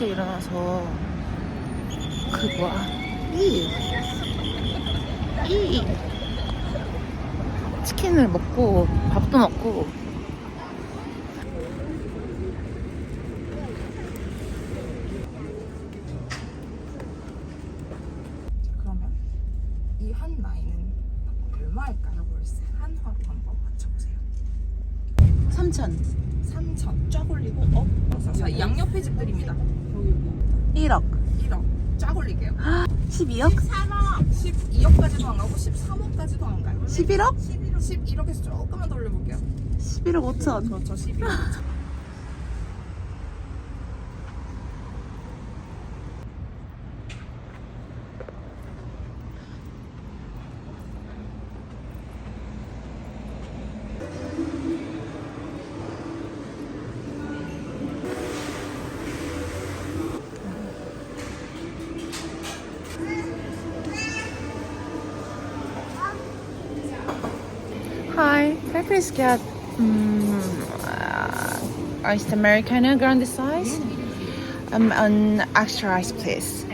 5시에 일어나서 그 뭐야 이, 이 치킨을 먹고 밥도 먹고 그러면 이한 라인은 얼마일까요, 월세? 한화로 한번 맞춰보세요. 3천 3천 쫙 올리고 업. 자, 이 양옆에 집들입니다. 1억 1억 쫙 올릴게요. 12억? 12억까지도 안 가고 13억까지도 안 가요. 11억? 11억에서 조금만 더 올려볼게요. 11억 5천 그렇죠, 12억. Hi, please get um, uh, iced Americano grande size? Um, an extra ice, please.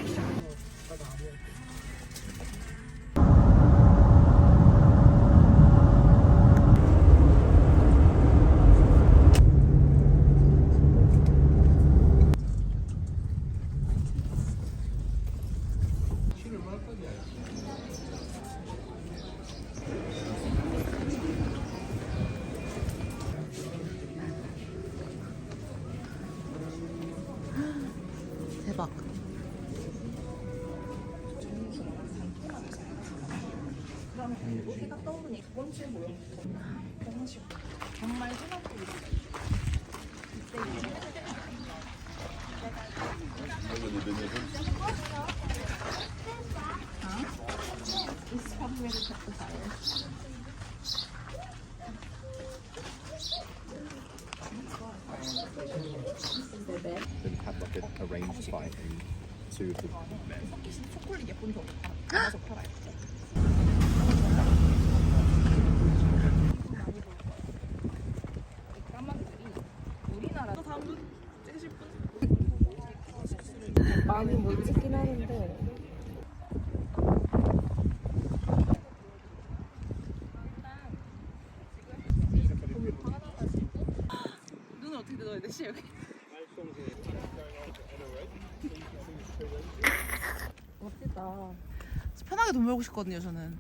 해가 떠오르니 두 번째 모형부터 정말 a, arranged by the two of the men. 초콜릿 예쁜 거 담아서 팔아요. 이 까만들이 우리나라 다음 찍으실 분? 많이 못 찍긴 하는데 눈을 어떻게 넣어야 되지 여기? 멋지다. 편하게 돈 벌고 싶거든요 저는.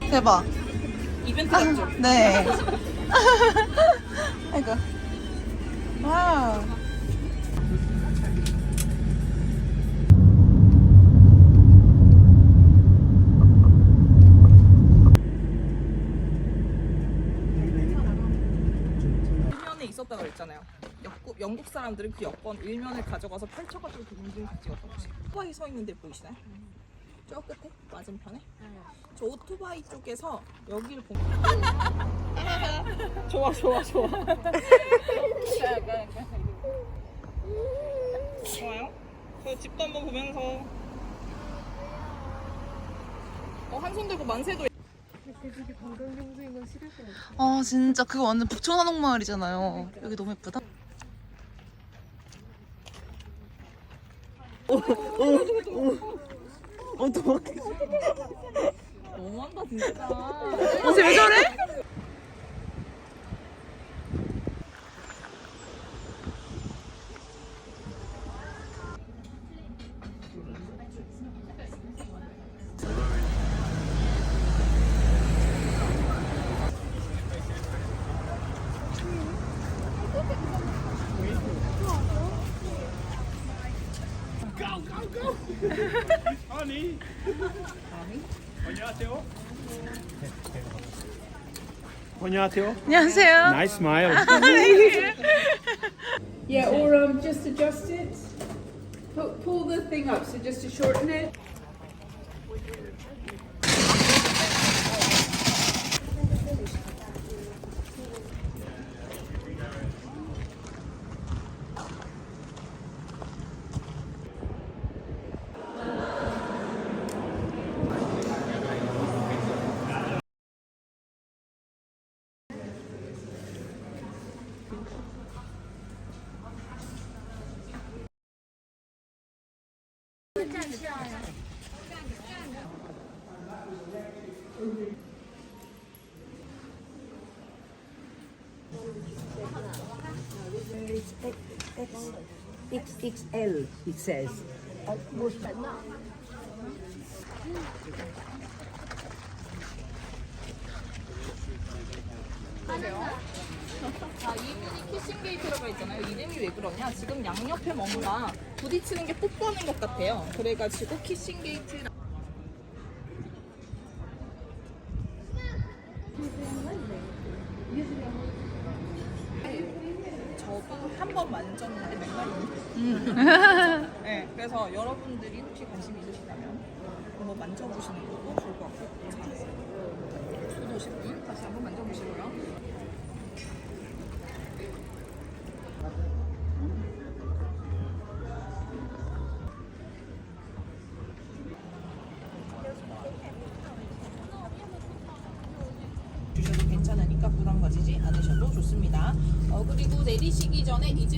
대박. 이벤트 같죠? 네. 아이고. 와. 일 그랬잖아요. 영국, 사람들은 그 여권 일면을 가져가서 펼쳐가지고 그 인증 찍었던 거지. 오토바이 서 있는데 보이시나요? 저 끝에 맞은편에 저 오토바이 쪽에서 여기를 보면 좋아 좋아 좋아 좋아요 그 집도 한번 보면서 어, 한 손 들고 만세도 아 진짜 그거 완전 북촌 한옥마을이잖아요. 여기 너무 예쁘다. 너무한다 진짜 어, 쟤왜 저래? 안녕하세요. 안녕하세요. Nice smile. Yeah, or um, just adjust it. Pull, pull the thing up, so just to shorten it. XXL, it says. 자, 이분이 키싱 게이트라고 있잖아요. 이름이 왜 그러냐? 지금 양옆에 뭔가 부딪히는 게 뽀뽀하는 것 같아요. 그래가지고 키싱 게이트. 저도 한번 만졌는데 맨날 네, 그래서 여러분들이 혹시 관심 있으시다면 한번 만져보시는 것도 좋을 것 같고 자, 손 오실 분 다시 한번 만져보시고요. 부담 가지지 않으셔도 좋습니다. 어, 그리고 내리시기 전에 이제